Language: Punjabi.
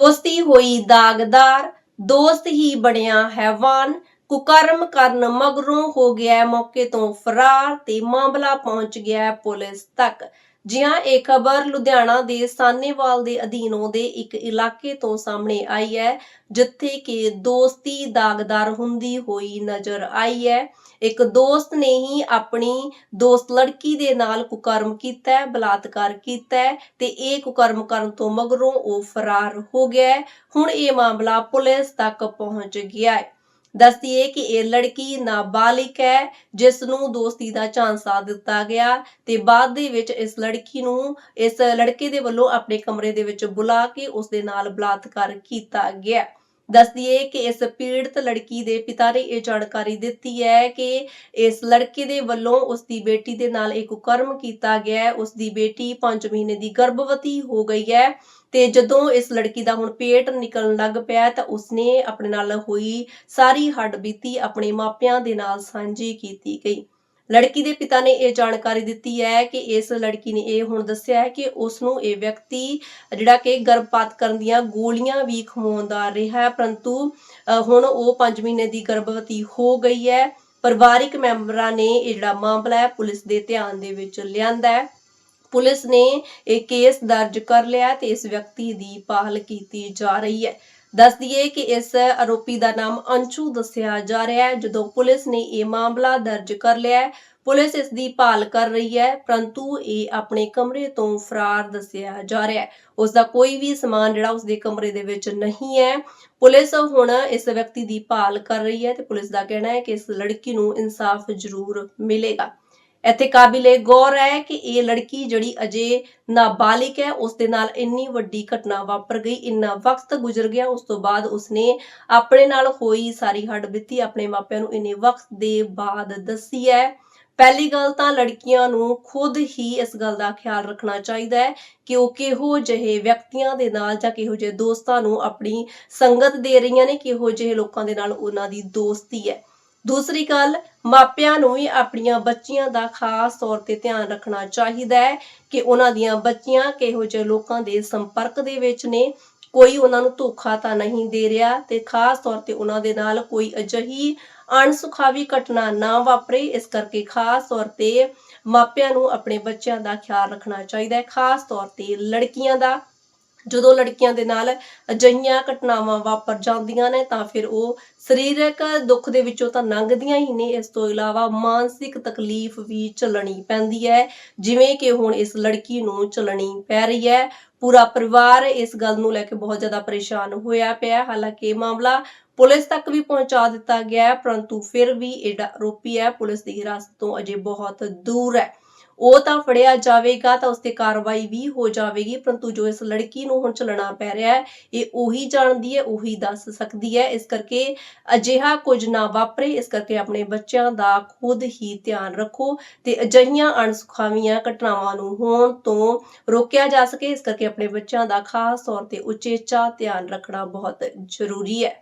ਦੋਸਤੀ ਹੋਈ ਦਾਗਦਾਰ, ਦੋਸਤ ਹੀ ਬਣਿਆ ਹੈਵਾਨ, ਕੁਕਰਮ ਕਰਨ ਮਗਰੋਂ ਹੋ ਗਿਆ ਮੌਕੇ ਤੋਂ ਫਰਾਰ ਤੇ ਮਾਮਲਾ ਪਹੁੰਚ ਗਿਆ ਪੁਲਿਸ ਤੱਕ। ਜੀ ਇਹ ਖਬਰ ਲੁਧਿਆਣਾ ਦੇ ਸਾਨੇਵਾਲ ਦੇ ਅਧੀਨ ਆਉਂਦੇ ਇੱਕ ਇਲਾਕੇ ਤੋਂ ਸਾਹਮਣੇ ਆਈ ਹੈ, ਜਿੱਥੇ ਕਿ ਦੋਸਤੀ ਦਾਗਦਾਰ ਹੁੰਦੀ ਹੋਈ ਨਜ਼ਰ ਆਈ ਹੈ। ਇੱਕ ਦੋਸਤ ਨੇ ਹੀ ਆਪਣੀ ਦੋਸਤ ਲੜਕੀ ਦੇ ਨਾਲ ਕੁਕਰਮ ਕੀਤਾ ਹੈ, ਬਲਾਤਕਾਰ ਕੀਤਾ ਹੈ ਤੇ ਇਹ ਕੁਕਰਮ ਕਰਨ ਤੋਂ ਮਗਰੋਂ ਉਹ ਫਰਾਰ ਹੋ ਗਿਆ ਹੁਣ ਇਹ ਮਾਮਲਾ ਪੁਲਿਸ ਤੱਕ ਪਹੁੰਚ ਗਿਆ ਹੈ। ਦੱਸਦੀਏ ਕਿ ਇਹ ਲੜਕੀ ਨਾਬਾਲਿਗ ਹੈ ਜਿਸ ਨੂੰ ਦੋਸਤੀ ਦਾ ਝਾਂਸਾ ਦਿੱਤਾ ਗਿਆ ਤੇ ਬਾਅਦ ਦੇ ਵਿੱਚ ਇਸ ਲੜਕੀ ਨੂੰ, ਇਸ ਲੜਕੇ ਦੇ ਵੱਲੋਂ ਆਪਣੇ ਕਮਰੇ ਦੇ ਵਿੱਚ ਬੁਲਾ ਕੇ ਉਸ ਦੇ ਨਾਲ ਬਲਾਤਕਾਰ ਕੀਤਾ ਗਿਆ। ਦੱਸਦੀਏ ਕਿ ਇਸ ਪੀੜਤ ਲੜਕੀ ਦੇ ਪਿਤਾ ਨੇ ਇਹ ਜਾਣਕਾਰੀ ਦਿੱਤੀ ਹੈ ਕਿ ਇਸ ਲੜਕੇ ਦੇ ਵੱਲੋਂ ਉਸ ਦੀ ਬੇਟੀ ਦੇ ਨਾਲ ਇੱਕ ਕਰਮ ਕੀਤਾ ਗਿਆ। ਹੈ ਉਸ ਦੀ ਬੇਟੀ 5 ਮਹੀਨੇ ਦੀ ਗਰਭਵਤੀ ਹੋ ਗਈ ਹੈ। ਤੇ ਜਦੋਂ ਇਸ ਲੜਕੀ ਦਾ ਹੁਣ ਪੇਟ ਨਿਕਲਣ ਲੱਗ ਪਿਆ ਤਾਂ ਉਸਨੇ ਆਪਣੇ ਨਾਲ ਹੋਈ ਸਾਰੀ ਹੱਡਬੀਤੀ ਆਪਣੇ ਮਾਪਿਆਂ ਦੇ ਨਾਲ ਸਾਂਝੀ ਕੀਤੀ ਗਈ। ਲੜਕੀ ਦੇ ਪਿਤਾ ਨੇ ਇਹ ਜਾਣਕਾਰੀ ਦਿੱਤੀ ਹੈ ਕਿ ਇਸ ਲੜਕੀ ਨੇ ਇਹ ਹੁਣ ਦੱਸਿਆ ਹੈ ਕਿ ਉਸ ਨੂੰ ਇਹ ਵਿਅਕਤੀ ਜਿਹੜਾ ਕਿ ਗਰਭਪਾਤ ਕਰਨ ਦੀਆਂ ਗੋਲੀਆਂ ਵੀ ਖਵਾਉਂਦਾ ਰਿਹਾ ਹੈ ਪਰੰਤੂ ਅ, ਹੁਣ ਉਹ 5 ਮਹੀਨੇ ਦੀ ਗਰਭਵਤੀ ਹੋ ਗਈ ਹੈ। ਪਰਿਵਾਰਿਕ ਮੈਂਬਰਾਂ ਨੇ ਇਹ ਜਿਹੜਾ ਮਾਮਲਾ ਹੈ ਪੁਲਿਸ ਦੇ ਧਿਆਨ ਦੇ ਵਿੱਚ ਲਿਆਂਦਾ ਹੈ। ਪੁਲਿਸ ਨੇ ਇਹ ਕੇਸ ਦਰਜ ਕਰ ਲਿਆ ਤੇ ਇਸ ਵਿਅਕਤੀ ਦੀ ਪਾਹਲ ਕੀਤੀ ਜਾ ਰਹੀ ਹੈ। ਦੱਸ ਦਈਏ ਕਿ ਇਸ ਆਰੋਪੀ ਦਾ ਨਾਮ ਅੰਸ਼ੂ ਦੱਸਿਆ ਜਾ ਰਿਹਾ ਹੈ, ਜਦੋਂ ਪੁਲਿਸ ਨੇ ਇਹ ਮਾਮਲਾ ਦਰਜ ਕਰ ਲਿਆ ਹੈ। ਪੁਲਿਸ ਇਸ ਦੀ ਭਾਲ ਕਰ ਰਹੀ ਹੈ, ਪਰੰਤੂ ਇਹ ਆਪਣੇ ਕਮਰੇ ਤੋਂ ਫਰਾਰ ਦੱਸਿਆ ਜਾ ਰਿਹਾ ਹੈ। ਉਸ ਦਾ ਕੋਈ ਵੀ ਸਮਾਨ ਜਿਹੜਾ ਉਸ ਦੇ ਕਮਰੇ ਦੇ ਵਿੱਚ ਨਹੀਂ ਹੈ। ਪੁਲਿਸ ਹੁਣ ਇਸ ਵਿਅਕਤੀ ਦੀ ਭਾਲ ਕਰ ਰਹੀ ਹੈ ਤੇ ਪੁਲਿਸ ਦਾ ਕਹਿਣਾ ਹੈ ਕਿ ਇਸ ਲੜਕੀ ਨੂੰ ਇਨਸਾਫ ਜ਼ਰੂਰ ਮਿਲੇਗਾ। ਇੱਥੇ ਕਾਬਿਲੇ ਗੌਰ ਹੈ ਕਿ ਇਹ ਲੜਕੀ ਜਿਹੜੀ ਅਜੇ ਨਾਬਾਲਿਗ ਹੈ, ਉਸ ਦੇ ਨਾਲ ਇੰਨੀ ਵੱਡੀ ਘਟਨਾ ਵਾਪਰ ਗਈ, ਇੰਨਾ ਵਕਤ ਗੁਜ਼ਰ ਗਿਆ, ਉਸ ਤੋਂ ਬਾਅਦ ਉਸਨੇ ਆਪਣੇ ਨਾਲ ਹੋਈ ਸਾਰੀ ਹੱਡਬੀਤੀ ਆਪਣੇ ਮਾਪਿਆਂ ਨੂੰ ਇੰਨੇ ਵਕਤ ਦੇ ਬਾਅਦ ਦੱਸੀ ਹੈ। ਪਹਿਲੀ ਗੱਲ ਤਾਂ ਲੜਕੀਆਂ ਨੂੰ ਖੁਦ ਹੀ ਇਸ ਗੱਲ ਦਾ ਖਿਆਲ ਰੱਖਣਾ ਚਾਹੀਦਾ ਹੈ ਕਿ ਉਹ ਕਿਹੋ ਜਿਹੇ ਵਿਅਕਤੀਆਂ ਦੇ ਨਾਲ ਜਾਂ ਕਿਹੋ ਜਿਹੇ ਦੋਸਤਾਂ ਨੂੰ ਆਪਣੀ ਸੰਗਤ ਦੇ ਰਹੀਆਂ ਨੇ, ਕਿਹੋ ਜਿਹੇ ਲੋਕਾਂ ਦੇ ਨਾਲ ਉਹਨਾਂ ਦੀ ਦੋਸਤੀ ਹੈ। ਦੂਸਰੀ ਗੱਲ, ਮਾਪਿਆਂ ਨੂੰ ਵੀ ਆਪਣੀਆਂ ਬੱਚੀਆਂ ਦਾ ਖਾਸ ਤੌਰ ਤੇ ਧਿਆਨ ਰੱਖਣਾ ਚਾਹੀਦਾ ਹੈ ਕਿ ਉਹਨਾਂ ਦੀਆਂ ਬੱਚੀਆਂ ਕਿਹੋ ਜਿਹੇ ਲੋਕਾਂ ਦੇ ਸੰਪਰਕ ਦੇ ਵਿੱਚ ਨੇ। ਕੋਈ ਉਹਨਾਂ ਨੂੰ ਧੋਖਾ ਤਾਂ ਨਹੀਂ ਦੇ ਰਿਹਾ ਤੇ ਖਾਸ ਤੌਰ ਤੇ ਉਹਨਾਂ ਦੇ ਨਾਲ ਕੋਈ ਅਜਿਹੀ ਅਣਸੁਖਾਵੀ ਘਟਨਾ ਨਾ ਵਾਪਰੇ। ਇਸ ਕਰਕੇ ਖਾਸ ਤੌਰ ਤੇ ਮਾਪਿਆਂ ਨੂੰ ਆਪਣੇ ਬੱਚਿਆਂ ਦਾ ਖਿਆਲ ਰੱਖਣਾ ਚਾਹੀਦਾ ਹੈ, ਖਾਸ ਤੌਰ ਤੇ ਲੜਕੀਆਂ ਦਾ। ਜਦੋਂ ਲੜਕੀਆਂ ਦੇ ਨਾਲ ਅਜਿਹੀਆਂ ਘਟਨਾਵਾਂ ਵਾਪਰ ਜਾਂਦੀਆਂ ਨੇ, ਤਾਂ ਫਿਰ ਉਹ ਸਰੀਰਕ ਦੁੱਖ ਦੇ ਵਿੱਚੋਂ ਤਾਂ ਲੰਘਦੀਆਂ ਹੀ ਨੇ। ਇਸ ਤੋਂ ਇਲਾਵਾ ਮਾਨਸਿਕ ਤਕਲੀਫ ਵੀ ਝੱਲਣੀ ਪੈਂਦੀ ਹੈ। ਜਿਵੇਂ ਕਿ ਹੁਣ ਇਸ ਲੜਕੀ ਨੂੰ ਝੱਲਣੀ ਪੈ ਰਹੀ ਹੈ। ਪੂਰਾ ਪਰਿਵਾਰ ਇਸ ਗੱਲ ਨੂੰ ਲੈ ਕੇ ਬਹੁਤ ਜ਼ਿਆਦਾ ਪਰੇਸ਼ਾਨ ਹੋਇਆ ਪਿਆ ਹਾਲਾਂਕਿ ਇਹ ਮਾਮਲਾ ਪੁਲਿਸ ਤੱਕ ਵੀ ਪਹੁੰਚਾ ਦਿੱਤਾ ਗਿਆ ਪਰੰਤੂ ਫਿਰ ਵੀ ਇਹ ਆਰੋਪੀ ਹੈ। ਪੁਲਿਸ ਦੀ ਹਿਰਾਸਤ ਤੋਂ ਅਜੇ ਬਹੁਤ ਦੂਰ ਹੈ। ਉਹ ਤਾਂ ਫੜਿਆ ਜਾਵੇਗਾ ਤਾਂ ਉਸ ਤੇ ਕਾਰਵਾਈ ਵੀ ਹੋ ਜਾਵੇਗੀ, ਪਰੰਤੂ ਜੋ ਇਸ ਲੜਕੀ ਨੂੰ ਹੁਣ ਚੱਲਣਾ ਪੈ ਰਿਹਾ ਹੈ, ਇਹ ਉਹੀ ਜਾਣਦੀ ਹੈ, ਉਹੀ ਦੱਸ ਸਕਦੀ ਹੈ। ਇਸ ਕਰਕੇ ਅਜਿਹਾ ਕੁਝ ਨਾ ਵਾਪਰੇ, ਇਸ ਕਰਕੇ ਆਪਣੇ ਬੱਚਿਆਂ ਦਾ ਖੁਦ ਹੀ ਧਿਆਨ ਰੱਖੋ ਤੇ ਅਜਿਹੀਆਂ ਅਣਸੁਖਾਵੀਆਂ ਘਟਨਾਵਾਂ ਨੂੰ ਹੋਣ ਤੋਂ ਰੋਕਿਆ ਜਾ ਸਕੇ। ਇਸ ਕਰਕੇ ਆਪਣੇ ਬੱਚਿਆਂ ਦਾ ਖਾਸ ਤੌਰ ਤੇ ਉਚੇਚਾ ਧਿਆਨ ਰੱਖਣਾ ਬਹੁਤ ਜ਼ਰੂਰੀ ਹੈ।